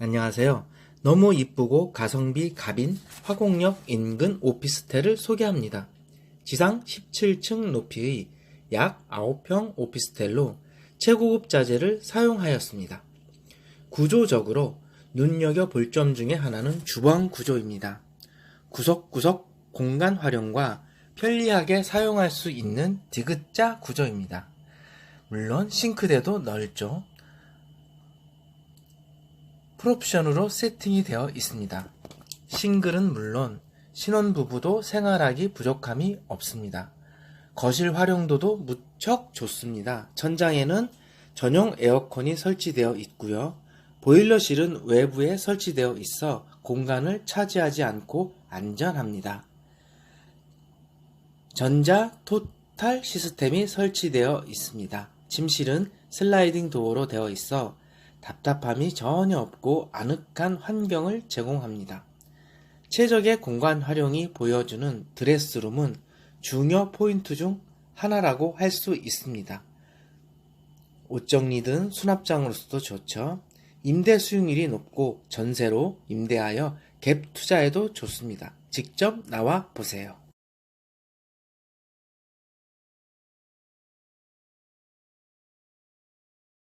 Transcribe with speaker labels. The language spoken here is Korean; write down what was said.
Speaker 1: 안녕하세요. 너무 이쁘고 가성비 갑인 화곡역 인근 오피스텔을 소개합니다. 지상 17층 높이의 약 9평 오피스텔로 최고급 자재를 사용하였습니다. 구조적으로 눈여겨 볼 점 중에 하나는 주방 구조입니다. 구석구석 공간 활용과 편리하게 사용할 수 있는 디귿자 구조입니다. 물론 싱크대도 넓죠. 풀옵션으로 세팅이 되어 있습니다. 싱글은 물론 신혼부부도 생활하기 부족함이 없습니다. 거실 활용도도 무척 좋습니다. 천장에는 전용 에어컨이 설치되어 있고요. 보일러실은 외부에 설치되어 있어 공간을 차지하지 않고 안전합니다. 전자 토탈 시스템이 설치되어 있습니다. 침실은 슬라이딩 도어로 되어 있어 답답함이 전혀 없고 아늑한 환경을 제공합니다. 최적의 공간 활용이 보여주는 드레스룸은 중요 포인트 중 하나라고 할 수 있습니다. 옷 정리든 수납장으로서도 좋죠. 임대 수익률이 높고 전세로 임대하여 갭 투자에도 좋습니다. 직접 나와 보세요.